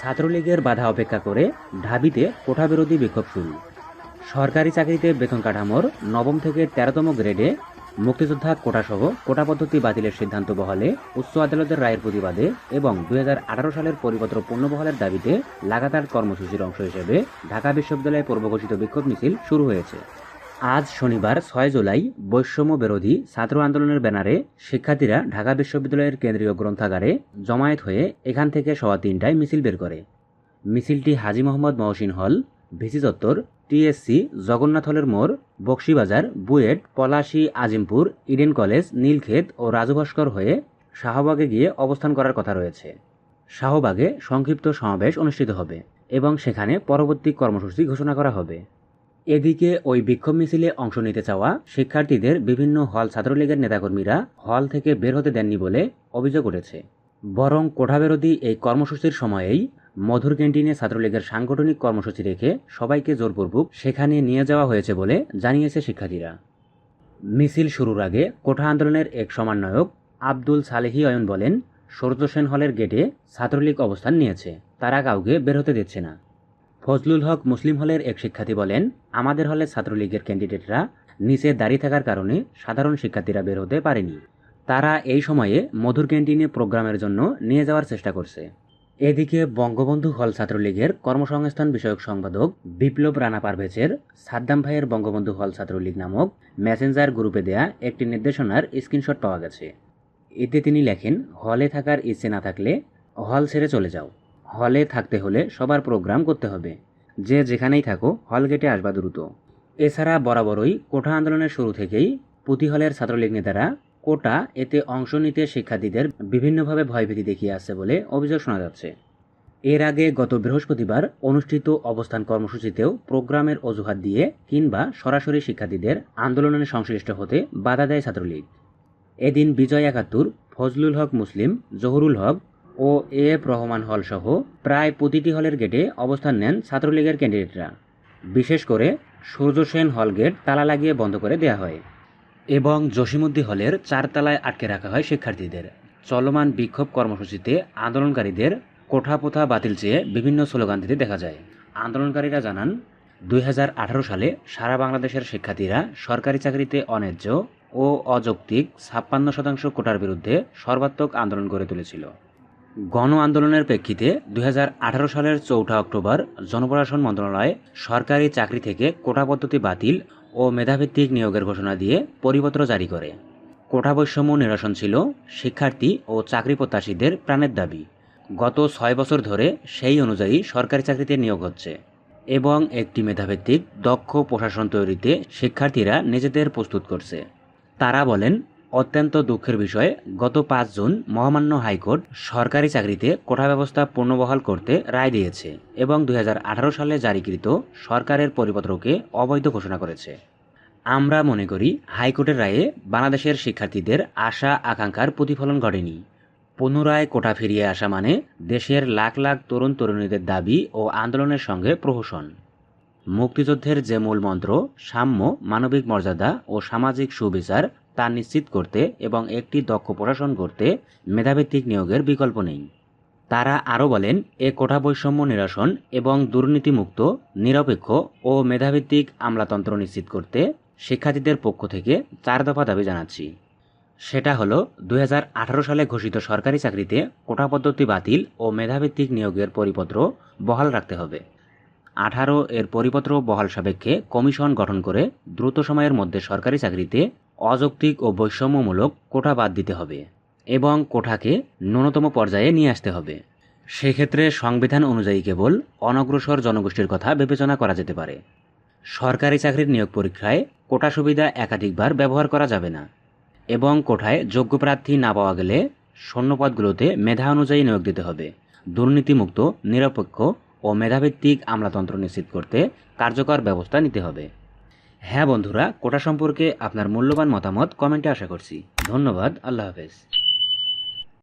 ছাত্রলীগের বাধা অপেক্ষা করে ঢাবিতে কোঠা বিরোধী বিক্ষোভ শুরু। সরকারি চাকরিতে বেতন কাঠামোর নবম থেকে তেরোতম গ্রেডে মুক্তিযোদ্ধা কোটাসহ কোটা পদ্ধতি বাতিলের সিদ্ধান্ত বহালে উচ্চ আদালতের রায়ের প্রতিবাদে এবং দু হাজার আঠারো সালের পরিপত্র পুনর্বহালের দাবিতে লাগাতার কর্মসূচির অংশ হিসেবে ঢাকা বিশ্ববিদ্যালয়ে পূর্বঘোষিত বিক্ষোভ মিছিল শুরু হয়েছে। আজ শনিবার ছয় জুলাই বৈষম্য বিরোধী ছাত্র আন্দোলনের ব্যানারে শিক্ষার্থীরা ঢাকা বিশ্ববিদ্যালয়ের কেন্দ্রীয় গ্রন্থাগারে জমায়েত হয়ে এখান থেকে সওয়া তিনটায় মিছিল বের করে। মিছিলটি হাজি মোহাম্মদ মহসিন হল, ভিসি চত্বর, টিএসসি, জগন্নাথ হলের মোড়, বক্সিবাজার, বুয়েট, পলাশী, আজিমপুর, ইডেন কলেজ, নীলক্ষেত ও রাজু ভাস্কর হয়ে শাহবাগে গিয়ে অবস্থান করার কথা রয়েছে। শাহবাগে সংক্ষিপ্ত সমাবেশ অনুষ্ঠিত হবে এবং সেখানে পরবর্তী কর্মসূচি ঘোষণা করা হবে। এদিকে ওই বিক্ষোভ মিছিলে অংশ নিতে চাওয়া শিক্ষার্থীদের বিভিন্ন হল ছাত্রলীগের নেতাকর্মীরা হল থেকে বের হতে দেননি বলে অভিযোগ উঠেছে। বরং কোঠাবিরোধী এই কর্মসূচির সময়েই মধুর ক্যান্টিনে ছাত্রলীগের সাংগঠনিক কর্মসূচি রেখে সবাইকে জোরপূর্বক সেখানে নিয়ে যাওয়া হয়েছে বলে জানিয়েছে শিক্ষার্থীরা। মিছিল শুরুর আগে কোঠা আন্দোলনের এক সমন্বয়ক আব্দুল সালেহি অয়ন বলেন, সূর্য সেন হলের গেটে ছাত্রলীগ অবস্থান নিয়েছে। তারা কাউকে বের হতে দিচ্ছে না। ফজলুল হক মুসলিম হলের এক শিক্ষার্থী বলেন, আমাদের হলে ছাত্রলীগের ক্যান্ডিডেটরা নিচে দাঁড়িয়ে থাকার কারণে সাধারণ শিক্ষার্থীরা বের হতে পারেনি। তারা এই সময়ে মধুর ক্যান্টিনে প্রোগ্রামের জন্য নিয়ে যাওয়ার চেষ্টা করছে। এদিকে বঙ্গবন্ধু হল ছাত্রলীগের কর্মসংস্থান বিষয়ক সম্পাদক বিপ্লব রানা পারভেজের সাদ্দাম ভাইয়ের বঙ্গবন্ধু হল ছাত্রলীগ নামক মেসেঞ্জার গ্রুপে দেয়া একটি নির্দেশনার স্ক্রিনশট পাওয়া গেছে। এতে তিনি লেখেন, হলে থাকার ইচ্ছে না থাকলে হল ছেড়ে চলে যাও। হলে থাকতে হলে সবার প্রোগ্রাম করতে হবে। যে যেখানেই থাকো হল গেটে আসবা দ্রুত। এছাড়া বরাবরই কোঠা আন্দোলনের শুরু থেকেই পুঁথি হলের ছাত্রলীগ নেতারা কোটা এতে অংশ নিতে শিক্ষার্থীদের বিভিন্নভাবে ভয়ভীতি দেখিয়ে আসছে বলে অভিযোগ শোনা যাচ্ছে। এর আগে গত বৃহস্পতিবার অনুষ্ঠিত অবস্থান কর্মসূচিতেও প্রোগ্রামের অজুহাত দিয়ে কিংবা সরাসরি শিক্ষার্থীদের আন্দোলনে সংশ্লিষ্ট হতে বাধা দেয় ছাত্রলীগ। এদিন বিজয় একাত্তর, ফজলুল হক মুসলিম, জহুরুল হক ও এ এফ রহমান হল সহ প্রায় প্রতিটি হলের গেটে অবস্থান নেন ছাত্রলীগের ক্যান্ডিডেটরা। বিশেষ করে সূর্য সেন হল গেট তালা লাগিয়ে বন্ধ করে দেওয়া হয় এবং জসিমুদ্দি হলের চারতলায় আটকে রাখা হয় শিক্ষার্থীদের। চলমান বিক্ষোভ কর্মসূচিতে আন্দোলনকারীদের কোঠা পোথা বাতিল চেয়ে বিভিন্ন স্লোগান দিতে দেখা যায়। আন্দোলনকারীরা জানান, দুই হাজার আঠারো সালে সারা বাংলাদেশের শিক্ষার্থীরা সরকারি চাকরিতে অন্যায্য ও অযৌক্তিক ছাপ্পান্ন শতাংশ কোটার বিরুদ্ধে সর্বাত্মক আন্দোলন গড়ে তুলেছিল। গণ আন্দোলনের প্রেক্ষিতে দু হাজার আঠারো সালের চৌঠা অক্টোবর জনপ্রশাসন মন্ত্রণালয় সরকারি চাকরি থেকে কোটা পদ্ধতি বাতিল ও মেধাভিত্তিক নিয়োগের ঘোষণা দিয়ে পরিপত্র জারি করে। কোটা বৈষম্য নিরসন ছিল শিক্ষার্থী ও চাকরি প্রত্যাশীদের প্রাণের দাবি। গত ছয় বছর ধরে সেই অনুযায়ী সরকারি চাকরিতে নিয়োগ হচ্ছে এবং একটি মেধাভিত্তিক দক্ষ প্রশাসন তৈরিতে শিক্ষার্থীরা নিজেদের প্রস্তুত করছে। তারা বলেন অত্যন্ত দুঃখের বিষয়, গত পাঁচ জুন মহামান্য হাইকোর্ট সরকারি চাকরিতে কোঠা ব্যবস্থা পুনর্বহাল করতে রায় দিয়েছে এবং দু হাজার আঠারো সালে জারিকৃত সরকারের পরিপত্রকে অবৈধ ঘোষণা করেছে। আমরা মনে করি হাইকোর্টের রায়ে বাংলাদেশের শিক্ষার্থীদের আশা আকাঙ্ক্ষার প্রতিফলন ঘটেনি। পুনরায় কোটা ফিরিয়ে আসা মানে দেশের লাখ লাখ তরুণ তরুণীদের দাবি ও আন্দোলনের সঙ্গে প্রহসন। মুক্তিযুদ্ধের যে মূল মন্ত্র, সাম্য, মানবিক মর্যাদা ও সামাজিক সুবিচার তা নিশ্চিত করতে এবং একটি দক্ষ প্রশাসন করতে মেধাভিত্তিক নিয়োগের বিকল্প নেই। তারা আরও বলেন, এ কোঠা বৈষম্য নিরসন এবং দুর্নীতিমুক্ত, নিরপেক্ষ ও মেধাভিত্তিক আমলাতন্ত্র নিশ্চিত করতে শিক্ষার্থীদের পক্ষ থেকে চার দফা দাবি জানাচ্ছি। সেটা হলো দু হাজার আঠারো সালে ঘোষিত সরকারি চাকরিতে কোটা পদ্ধতি বাতিল ও মেধাভিত্তিক নিয়োগের পরিপত্র বহাল রাখতে হবে। আঠারো এর পরিপত্র বহাল সাপেক্ষে কমিশন গঠন করে দ্রুত সময়ের মধ্যে সরকারি চাকরিতে অযৌক্তিক ও বৈষম্যমূলক কোঠা বাদ দিতে হবে এবং কোঠাকে ন্যূনতম পর্যায়ে নিয়ে আসতে হবে। সেক্ষেত্রে সংবিধান অনুযায়ী কেবল অনগ্রসর জনগোষ্ঠীর কথা বিবেচনা করা যেতে পারে। সরকারি চাকরির নিয়োগ পরীক্ষায় কোটা সুবিধা একাধিকবার ব্যবহার করা যাবে না এবং কোঠায় যোগ্য প্রার্থী না পাওয়া গেলে শূন্যপদগুলোতে মেধা অনুযায়ী নিয়োগ দিতে হবে। দুর্নীতিমুক্ত, নিরপেক্ষ ও মেধাভিত্তিক আমলাতন্ত্র নিশ্চিত করতে কার্যকর ব্যবস্থা নিতে হবে। হ্যাঁ বন্ধুরা কোটা সম্পর্কে আপনার মূল্যবান মতামত কমেন্টে আশা করছি। ধন্যবাদ আল্লাহ হাফেজ।